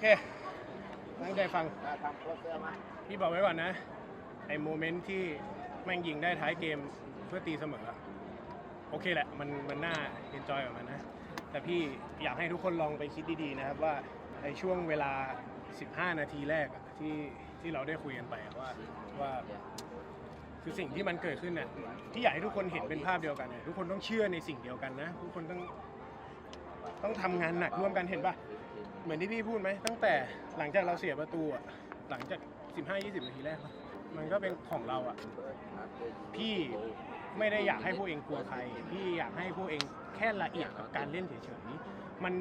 เคตั้งใจฟัง ทำโพสเตอร์มาพี่บอกไว้ก่อนนะ ไอ้โมเมนต์ที่แม่งยิงได้ท้ายเกมเพื่อตีเสมอ โอเคแหละ มันมันน่าเอนจอยกับมันนะ แต่พี่อยากให้ทุกคนลองไปคิดดีๆนะครับว่าในช่วงเวลา 15 นาทีแรกอะที่ที่เราได้คุยกันไปอะว่าว่าคือสิ่งที่มันเกิดขึ้นน่ะที่อยากให้ทุกคนเห็นเป็นภาพเดียวกันเนี่ยทุกคนต้องเชื่อในสิ่งเดียวกันนะ ทุกคนต้อง ต้องทำงานหนักร่วมกันเห็นปะเหมือนที่พี่พูดไหมตั้งแต่หลังจากเราเสียประตูอะหลังจาก 15-20 นาทีแรก มันก็เป็นของเราอะพี่ไม่ได้อยากให้พวกเองกลัวใครพี่อยากให้พวกเองแค่ละเอียดกับการเล่นเฉยๆมัน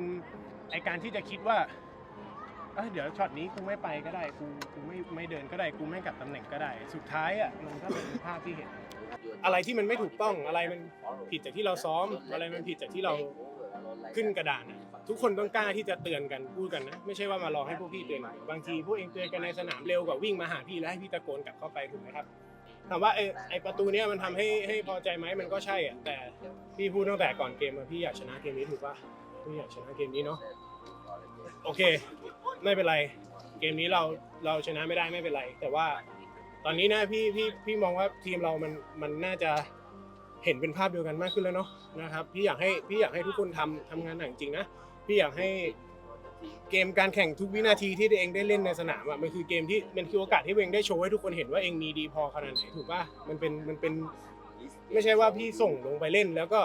ไอการที่จะคิดว่า อ้ยเดี๋ยวช็อตนี้กูไม่ไปก็ได้กูกูไม่ไม่เดินก็ได้กูไม่กลับตำแหน่งก็ได้ สุดท้ายอะมันก็เป็นภาพที่เห็น อะไรที่มันไม่ถูกต้องอะไรมันผิดจากที่เราซ้อม อะไรมันผิดจากที่เราขึ้นกระดานอะทุกคนต้องกล้าที่จะเตือนกันพูดกันนะไม่ใช่ว่ามารอให้พวกพี่เตือนบางทีพวกเองเตือนกันในสนามเร็วกว่าวิ่งมาหาพี่แล้วให้พี่ตะโกนกลับเข้าไปถูกไหมครับถามว่าไอ้ไอ้ประตูเนี้ยมันทำให้ให้พอใจไหมมันก็ใช่อะแต่พี่พูดตั้งแต่ก่อนเกมอะพี่อยากชนะเกมนี้ถูกปะพี่อยากชนะเกมนี้เนาะ โอเค ไม่เป็นไร เกมนี้เราเราชนะไม่ได้ไม่เป็นไร แต่ว่าตอนนี้นะพี่พี่พี่มองว่าทีมเรามันมันน่าจะเห็นเป็นภาพเดียวกันมากขึ้นแล้วเนาะนะครับพี่อยากให้พี่อยากให้ทุกคนทำทำงานหนักจริงนะพี่อยากให้เกมการแข่งทุกวินาทีที่ตัวเองได้เล่นในสนามอะมันคือเกมที่มันคือโอกาสที่ตัวเองได้โชว์ให้ทุกคนเห็นว่าเองมีดีพอขนาดไหนถูกป่ะมันเป็นมันเป็น ไม่ใช่ว่าพี่ส่งลงไปเล่นแล้วก็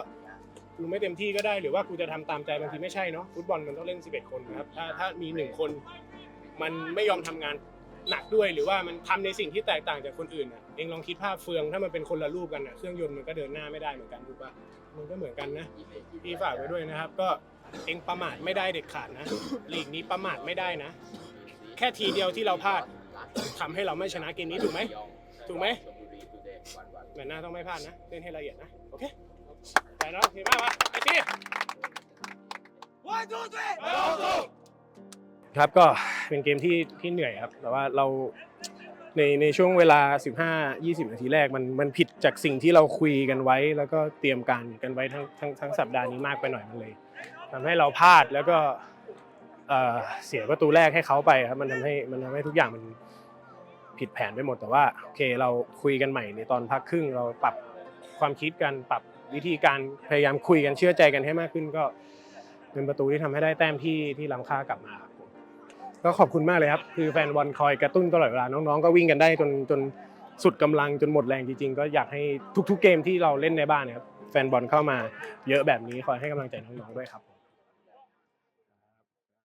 กูไม่เต็มที่ก็ได้หรือว่ากูจะทำตามใจบางทีไม่ใช่เนาะฟุตบอลมันต้องเล่น 11 คนครับถ้าถ้ามีหนึ่งคน มันไม่ยอมทำงานหนักด้วยหรือว่ามันทำในสิ่งที่แตกต่างจากคนอื่นอะเองลองคิดภาพเฟืองถ้ามันเป็นคนละรูปกันอะเครื่องยนต์มันก็เดินหน้าไม่ได้เหมือนกันถูกปะมันก็เหมือนกันนะพี่ฝากไว้ด้วยนะครับ ก็เองประมาทไม่ได้เด็ดขาดนะลีกนี้ประมาทไม่ได้นะ แค่ทีเดียวที่เราพลาดทำให้เราไม่ชนะเกมนี้ถูกไหมถูกไหมแมตช์หน้าต้องไม่พลาดนะเล่นให้ละเอียดนะโอเค One, two, three ครับก็เป็นเกมที่ที่เหนื่อยครับแต่ว่าเราในในช่วงเวลา 15-20 นาทีแรกมันมันผิดจากสิ่งที่เราคุยกันไว้ แล้วก็เตรียมการกันไว้ทั้งทั้งทั้งสัปดาห์นี้มากไปหน่อยมันเลยทำให้เราพลาดแล้วก็เออเสียประตูแรกให้เขาไปครับมันทำให้มันทำให้ทุกอย่างมันผิดแผนไปหมดแต่ว่าโอเคเราคุยกันใหม่ในตอนพักครึ่งเราปรับความคิดกันปรับวิธีการพยายามคุยกันเชื่อใจกันให้มากขึ้นก็ เป็นประตูที่ทำให้ได้แต้มที่ที่ล้ำค่ากลับมาครับก็ขอบคุณมากเลยครับ คือแฟนบอลคอยกระตุ้นตลอดเวลาน้องๆ ก็วิ่งกันได้จนจนสุดกำลังจนหมดแรงจริงๆ ก็อยากให้ทุกๆเกมที่เราเล่นในบ้านเนะครับแฟนบอลเข้ามาเยอะแบบนี้คอยให้กำลังใจน้องๆด้วยครับ